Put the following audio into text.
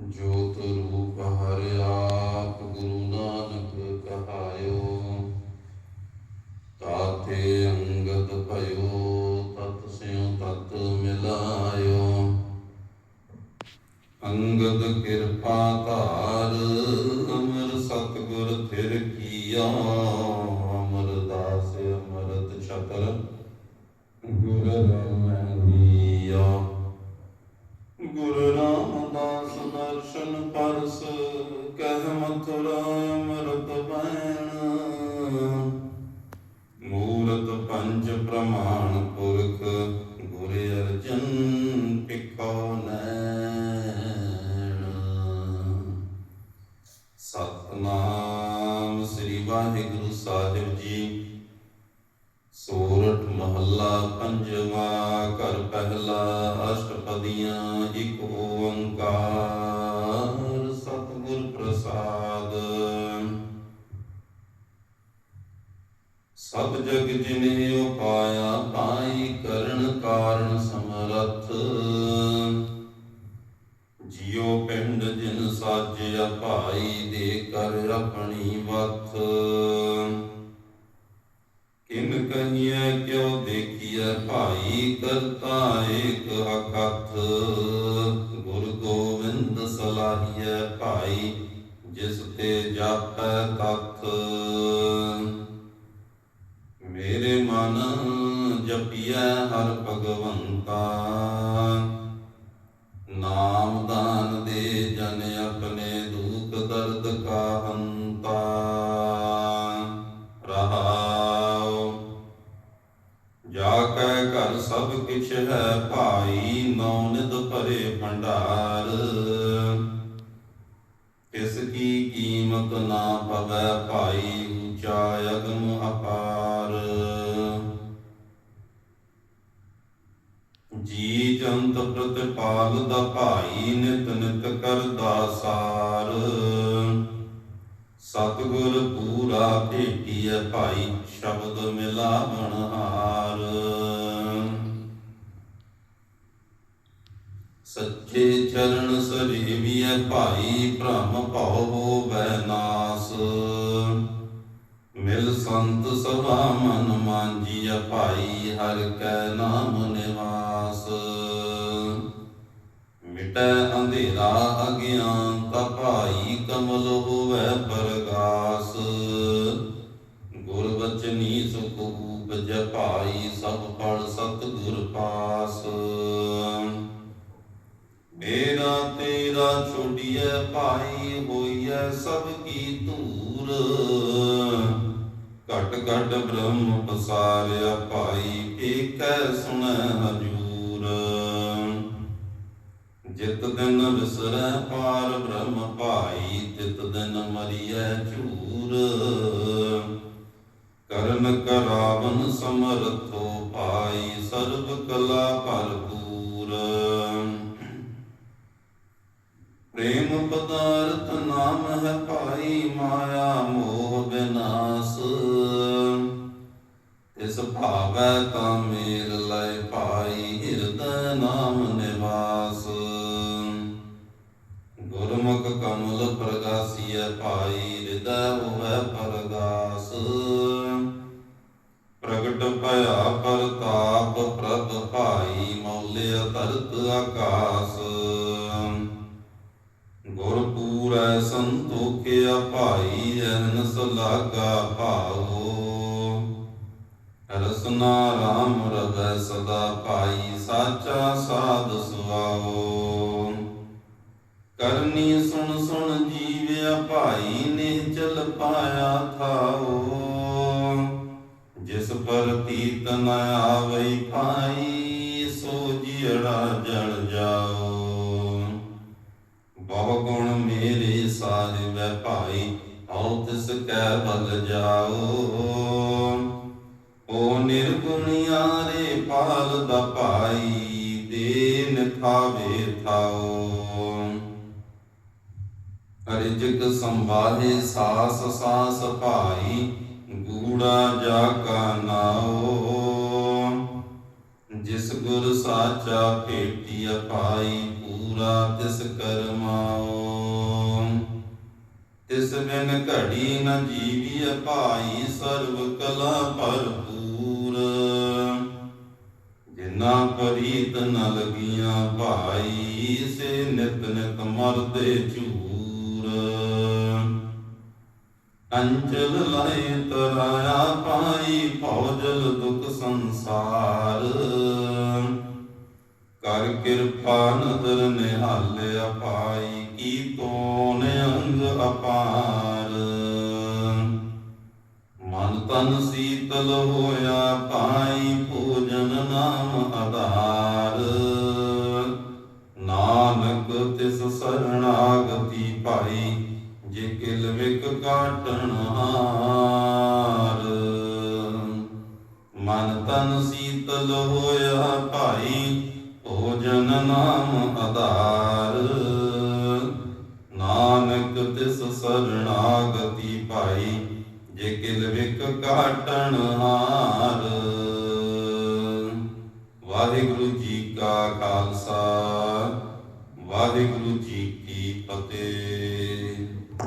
ਜੋਤ ਰੂਪ ਹਰਿ ਆਪ ਗੁਰੂ ਨਾਨਕ ਕਹਾਇਓ। ਤਾਤੇ ਅੰਗਦ ਭਇਓ, ਤਤ ਸਿਉ ਤਤ ਮਿਲਾਇਓ। ਅੰਗਦ ਕਿਰਪਾ ਧਾਰ, ਅਮਰ ਸਤਗੁਰ ਥਿਰ ਕੀਆ। ਅਮਰਦਾਸ ਅਮਰਤ ਛਤਰ, ਗੁਰ ਰਮਣੀਆ ਸਤਨਾਮ ਸ੍ਰੀ ਵਾਹਿਗੁਰੂ ਸਾਹਿਬ ਜੀ। ਸੋਰਠ ਮਹੱਲਾ ਪੰਜਵਾ, ਘਰ ਪਹਿਲਾ, ਅਸ਼ਟਪਦੀਆਂ, ਇੱਕ ਓੰਕਾਰ, ਸਤਿਗੁਰ ਪ੍ਰਸਾਦ। ਸਭ ਜਗ ਜਿਨੇ ਉਪਾਇਆ, ਪਾਈ ਕਰਨ ਕਾਰਨ ਸਮਰੱਥ। ਜਿਉ ਪਿੰਡ ਜਿਨ ਸਾਜਿਆ ਭਾਈ ਦੇ ਕਰ ਆਪਣੀ ਵਥ ਕਿਨ ਕਹੀਐ ਕਿਉ ਦੇਖੀਐ ਭਾਈ ਕਰਤਾ ਏਕ ਅਕਥ। ਗੁਰ ਗੋਬਿੰਦ ਸਲਾਹੀਐ ਭਾਈ ਜਿਸ ਤੇ ਜਾਪੈ ਤਤ ਮੇਰੇ ਮਨ ਜਪੀਐ ਹਰ ਭਗਵੰਤਾ। ਨਾਮ ਦੇ ਜਨ ਆਪਣੇ ਦੁਖ ਦਰਦ ਕਾ ਹੰਤਾ ਰਹਾਉ, ਜਾ ਕੈ ਘਰ ਸਭ ਕਿਛ ਹੈ ਭਾਈ, ਨੌ ਭਰੇ ਭੰਡਾਰ। ਜੀ ਜੰਤ ਪ੍ਰਤਪਾਲ ਦਾ ਭਾਈ ਨਿਤ ਨਿਤ ਕਰਦਾ ਸਾਰ। ਸਤਿਗੁਰ ਪੂਰਾ ਭੇਟੀਐ ਭਾਈ, ਸ਼ਬਦ ਮਿਲਾਵਣ ਹਾਰ। ਸੱਚੇ ਚਰਨ ਸਰੀਵੀਐ ਭਾਈ, ਭ੍ਰਮ ਭਉ ਹੋਵੈ ਨਾਸ। ਮਿਲ ਸੰਤ ਸਭਾ ਮਨ ਮਾਂਜੀਐ ਭਾਈ, ਹਰ ਕੈ ਨਾਮ ਮਿਟੈ ਅੰਧੇਰਾ ਅਗਿਆਨਤਾ ਭਾਈ ਕਮਲ ਹੋਵੈ ਪ੍ਰਗਾਸ। ਗੁਰ ਬਚਨੀ ਸੁਖ ਉਪਜ ਭਾਈ, ਸਭ ਫਲ ਸਤ ਗੁਰ ਪਾਸ। ਮੇਰਾ ਤੇਰਾ ਛੋੜੀਐ ਭਾਈ, ਹੋਈਐ ਸਭ ਕੀ ਧੂਰ। ਘਟ ਘਟ ਬ੍ਰਹਮ ਪਸਾਰਿਆ ਭਾਈ, ਏਕੈ ਸੁਣੈ ਹਜੂ ਜਿਤ ਦਿਨ ਵਿਸਰੈ ਪਾਰ ਬ੍ਰਹਮ ਭਾਈ, ਤਿਤ ਦਿਨ ਮਰੀਐ ਝੂਰ। ਕਰਨ ਕਰਾਵਨ ਸਮਰਥੋ ਭਾਈ, ਸਰਬ ਕਲਾ ਭਰਪੂਰ। ਪ੍ਰੇਮ ਪਦਾਰਥ ਨਾਮ ਹੈ ਭਾਈ, ਮਾਇਆ ਮੋਹ ਬਿਨਾਸ਼। ਇਸ ਭਾਵੈ ਤਾਂ ਮੇਰ ਭਾਈ ਧਰਤ ਆਕਾਸ। ਗੁਰ ਪੂਰੈ ਸੰਤੋਖਿਆ ਭਾਈ ਅਹਨਸ ਲਾਗਾ ਭਾਉ ਰਸਨਾ ਰਾਮ ਰਵੈ ਸਦਾ ਭਾਈ, ਸਾਚਾ ਸਾਧ ਸੁਆਓ ਕਰਨੀ ਸੁਣ ਸੁਣ ਜੀਵਿਆ ਭਾਈ ਨੇ ਚਲ ਪਾਇਆ ਥਾਓ ਜਿਸ ਪਰ ਤੀਤ ਨ ਆਵਈ ਭਾਈ ਭਾਈ, ਹਉ ਤਿਸ ਕੈ ਬਲ ਜਾਓ। ਓ ਨਿਰਗੁਣਿਆਰੇ ਪਾਲ ਦਾ ਭਾਈ, ਦੇਨ ਥਾਵੇ ਥਾਓ। ਅਰਿਜਕ ਸੰਭਾਲੇ ਸਾਸ ਸਾਸ ਭਾਈ, ਗੂੜਾ ਜਾ ਕਾ ਨਾਓ। ਜਿਸ ਗੁਰ ਸਾਚਾ ਭੇਟਿਆ ਪਾਈ ਪੂਰਾ ਤਿਸ ਕਰਮਾਓ। ਤਿਸ ਬਿਨ ਘੜੀ ਨ ਜੀਵੀ ਭਾਈ ਸਰਬ ਕਲਾ ਭਰਪੂਰ। ਜਿਨਾ ਪਰੀਤ ਨ ਲਗੀਆਂ ਭਾਈ, ਸੇ ਨਿਤ ਨਿਤ ਮਰਦੇ ਝੂਰ। ਅੰਚਲ ਲਾਏ ਤਰਾਇਆ ਪਾਈ ਭੌਜਲ ਦੁਖ ਸੰਸਾਰ। ਕਰ ਕਿਰਪਾ ਨਦਰ ਨਿਹਾਲਿਆ ਪਾਈ ਕੀ ਤੋਨ ਸਰਣਾਗਤੀ ਪਾਈ ਜੇ ਕਿਲ ਵਿਕ ਕਾਟਣ ਹਾਰ। ਮਨ ਤਨ ਸੀਤਲ ਹੋਇਆ ਭਾਈ ਭੋਜਨ ਨਾਮ ਆਧਾਰ। ਨਾਨਕ ਤਿਸ ਸਰਣਾਗਤੀ ਪਾਈ ਜੇ ਕਿਲ ਵਿਕ ਕਾਟਣ ਹਾਰ।